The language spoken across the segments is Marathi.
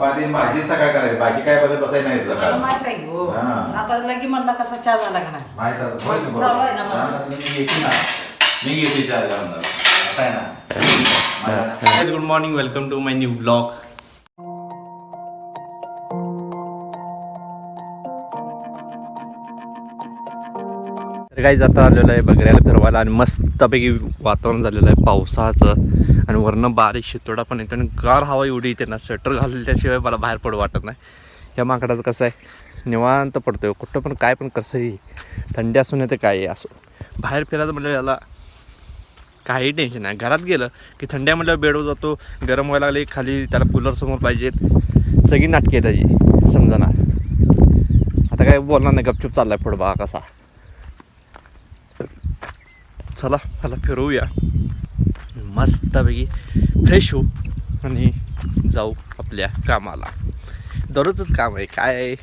चपाती भाजी सकाळ करायची. बाकी काय बघत बसायचं नाही तुझं मला. माहीत आहे की हो. हा. आता लगी म्हणला कसा चहा झाला का नाही? माहीत आहे, होय की चालू आहे ना. हा, मी घेते ना. मी घेते चहा जाऊन. असं आहे ना. मला- good morning welcome to my new blog काही जाता आलेलं आहे बघायला फिरवायला आणि मस्तपैकी वातावरण झालेलं आहे पावसाचं. आणि वरनं बारीक शितोडा पण येतो आणि गार हवा एवढी येते ना स्वेटर घालेल त्याशिवाय मला बाहेर पडू वाटत नाही. या माकडाचं कसं आहे? निवांत पडतोय हो, कुठं पण काय पण कसंही. थंडी असून येते काय असो. बाहेर फिरायचं म्हणजे याला काही टेन्शन नाही. घरात गेलं की थंड्या म्हटल्यावर बेडवर जातो गरम व्हायला लागले खाली त्याला कूलरसमोर पाहिजेत. सगळी नाटके त्याची समजा ना. आता काय बोलणार नाही गपचूप चाललाय फुडबा कसा. चला मला फिरवूया मस्तपैकी फ्रेश होऊ आणि जाऊ आपल्या कामाला. दररोजच काम आहे काय आहे?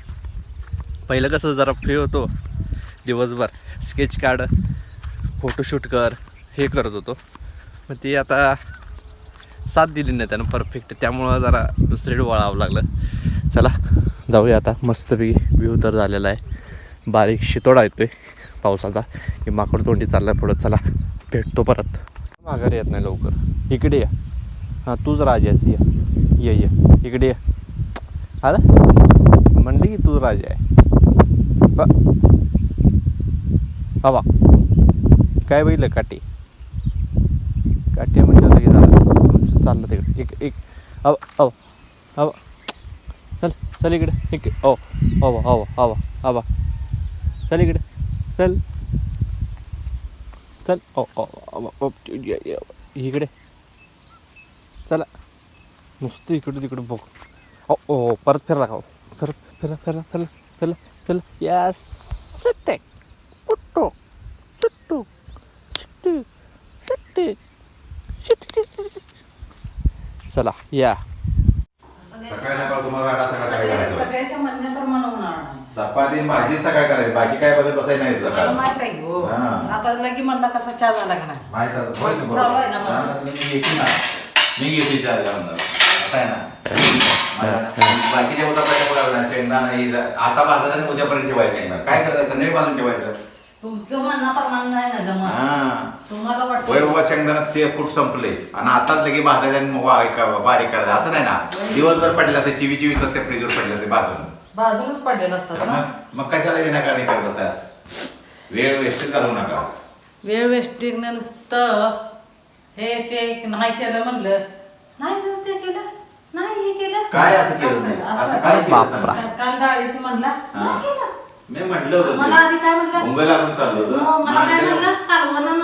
पहिलं कसं जरा फ्री होतो. दिवसभर स्केच काढ फोटोशूट कर हे करत होतो. मग ते आता साथ दिली नाही त्यानं परफेक्ट त्यामुळं जरा दुसरीकडे वळावं लागलं. चला जाऊया आता. मस्तपैकी व्ह्यू तर झालेला आहे. बारीक शितोडा येतोय. पावसाचा. की माकड तोंडी चाललाय पुढं. चला भेटतो परत. माघारी येत नाही लवकर. इकडे या. हां तूच राजाची या. ये ये. इकडे ये. अरे म्हणली की तू राजा आहे. बा. हवा काय बघितलं काठी काठी म्हणजे लगेच झालं चाललं तिकडे. एक एक. अव अव अव चल चल इकडे. एक ओ हवा हवा हवा अवा चल इकडे. चल. चल. ओ ओ इकडे. चला. नुसतं इकडे तिकडे बघ. ओ ओ परत फिरला का फिर फिरा फिरा फिरा फिरला फिरला या सुट्टे. पुट्टो सुट्टू. सुट्टू. सुट्टे. सुट्टे. चला. या सकाळी सकाळ तुम्हाला राडा सकाळ काय सगळ्या- करायचं सगळ्याच्या म्हणण्याप्रमाणे होणार नाही चपाती भाजी सकाळ करायची. बाकी काय बघत बसायचं नाही तुझं मला काम. माहीत आहे की हो. हा. आता लगी म्हणला कसा चहा झाला का नाही? माहीत आहे, होय की चालू आहे ना. हा, मी घेते ना. मी घेते चहा जाऊन. असं आहे ना. मला- बाकीच्या होता पाहिजे शेंगदाणा हे जा- आता भाजायचं आणि उद्यापर्यंत ठेवायचं शेंगदाणा काय करायचं? संध्याकाळी भाजून ठेवायचं. तुमचं म्हणण्याप्रमाणे नाही ना जमा हा. तुम्हाला वय वाटतं बाबा शेंगदाणा ते फूट संपले. आणि आताच लगे भाजायचं आणि मग वा- बारीक करायचं. असं नाही ना. दिवसभर पडलेलं असते चिवी चिवीस असते फ्रीजवर पडले असते भाजून. बाजूनच पडलेलं असतात ना? मग मग कशाला विनाकारण करत बसतास वेळ वेस्ट घालवू नका. वेळ वेस्टिंग नुसतं हे ते नाही केलं म्हणलं. नाही तर ते केलं नाही हे केलं. काय असं केलं असं- नाही? असं. असं काय केलं बापरा. नाही? काल डाळीचं म्हणला हा. नाही केलं. मी म्हटलं होतं मला आधी काय म्हणलं? चाललो होतो. हो, मला काय आणि म्हणलं? कालवण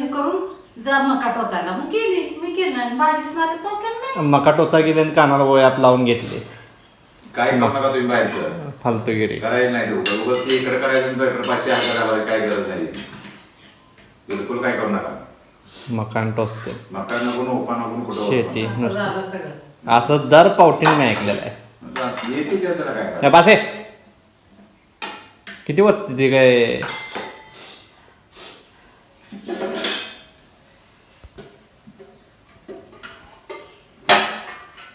हे करून जा मका टोचायला. मग केली मी केलं आणि भाजीच नाही मग केलं नाही. मका टोचा गेले आणि कानाला वयात लावून घेतले. काय करू नका तुम्ही बाहेरचं फालतूगिरी. करायला नाही ते उगाच उगाच ते इकडे करायचं आणि तो इकडे पाचशे हजार घालायला काय गरज नाही. बिलकुल काय करू नका. मकान टोचते. मका नको उपा नको कुठं शेती नुसतं. असं दर पावटीने मी ऐकलेलं आहे. येते त्याला काय या करायचं? बासे. किती वाटते ते काय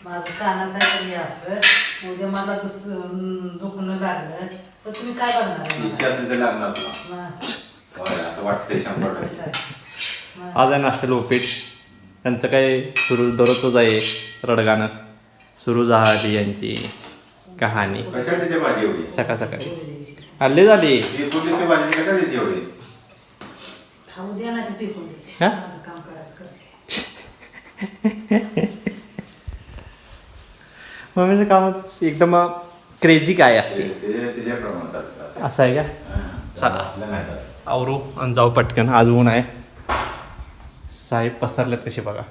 माझं कानाचं तरी असं उद्या मला दुसरं दुखणं लागलं. तर तुम्ही काय बघणार आहे? इच्छा असेल तर लागणार तुला. मला? होय, असं वाटतंय शंभर टक्के. आज आहे नाश्त्याला उपीट त्यांचं काय सुरू दररोजच आहे रडगाणं. सुरू झाली यांची कहाणी. कशा देते भाजी एवढी? सकाळ सकाळी. हल्ली झाली. एकूण देते भाजी कशा देते एवढी? खाऊ द्या ना ते देते. हा? माझं काम करायचं करते. मम्मीचं कामच एकदम क्रेझी काय असते? असं. आहे का. चला. आवरू आणि जाऊ पटकन. आज ऊन आहे. साहेब पसरल्यात कसे बघा.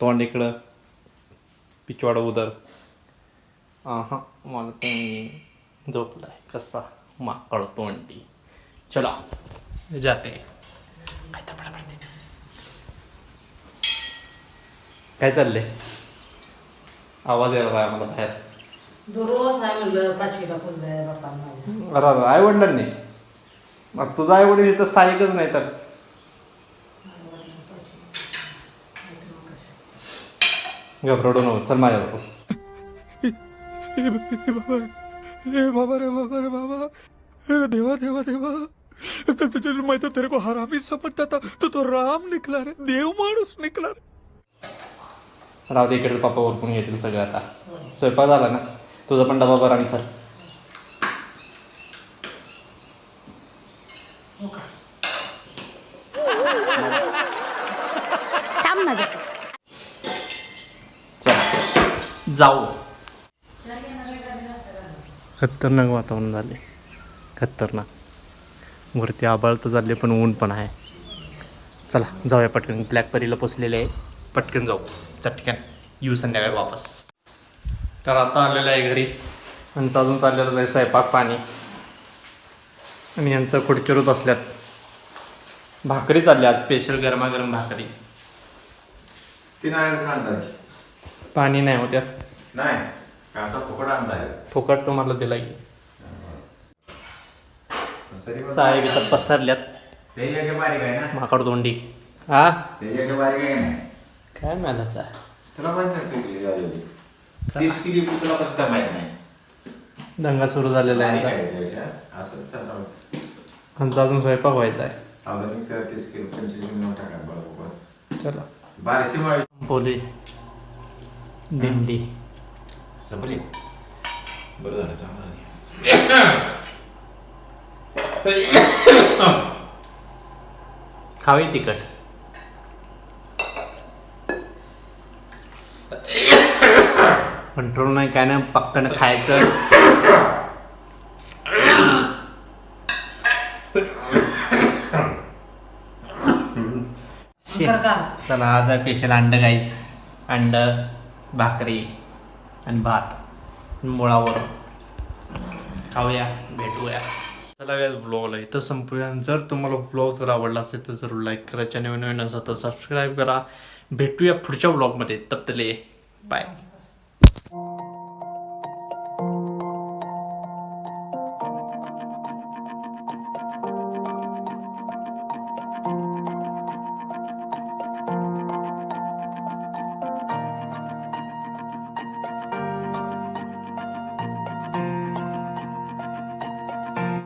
तोंड इकडं. पिचवाड उदर. हा मला तुम्ही झोपलाय. कसा? माकड तोंडी. चला. जाते. काय चाललंय? आवाज यायला काय मला बाहेर दररोज आहे म्हणलं पाचवीला पुजलंय बापांना माझ्या अरे अरे, आई वडिलांनी मग तुझा आई वडील इथं स्थायिकच नाही तर? घबरडू नको चल माझ्याबरोबर हे बाबा रे बाबा रे बाबा अरे देवा देवा देवा. तो तुझे मैं तो तेरे को हरामी समझता था. तू तो राम निकला रे देव माणूस निकला रे. राहू दे इकडे पप्पा ओरकून घेतील सगळं आता. स्वयंपाक झाला ना? तुझा पण डबा बरा सर. चल. जाऊ. खतरनाक वातावरण झाले खतरनाक. वरती आबाळ तर झाले पण ऊन पण आहे. चला जाऊया पटकन. ब्लॅक परीला पोचलेले आहे. पटकन जाऊ. चटकन येऊ संध्याकाळी वापस. तर आता आलेलं आहे घरी. यांचं अजून चाललेलं आहे स्वयंपाक पाणी. आणि यांचं खुर्चीवर बसल्यात. भाकरी चालल्या आज स्पेशल गरमागरम भाकरी. तीन आणायचं आणतात पाणी नाही होत्या नाही. असा फुकट आणलाय फुकट तुम्हाला दिला की साहेब पसरल्यात त्याच्याकडे बारीक आहे ना? माकड दोंडी हा बारीक आहे ना? काय मिळालं तुला माहीत नाही किती? तीस किलो तुला कसं काय माहीत नाही दंगा सुरू झालेला आहे त्याच्या. असं चल. आमचा अजून स्वयंपाक व्हायचा आहे अगं मी त्याला तीस किलो पंचवीस किलो टाका बरोबर चला बारशे मळ बोले दिंडी संपली बरं झालं चांगलं झालं. खावी तिखट कंट्रोल नाही काय नाही पक्कन खायचं. चला आज स्पेशल अंड गाईस अंड भाकरी आणि भात. मुळावर. खाऊया भेटूया. चला काय ब्लॉगला इथं संपूया. जर तुम्हाला ब्लॉग जर आवडला असेल तर जरूर लाईक करा. चॅनल नवीन असेल तर सबस्क्राईब करा. भेटूया पुढच्या ब्लॉगमध्ये तप्तले बाय Oh. Um.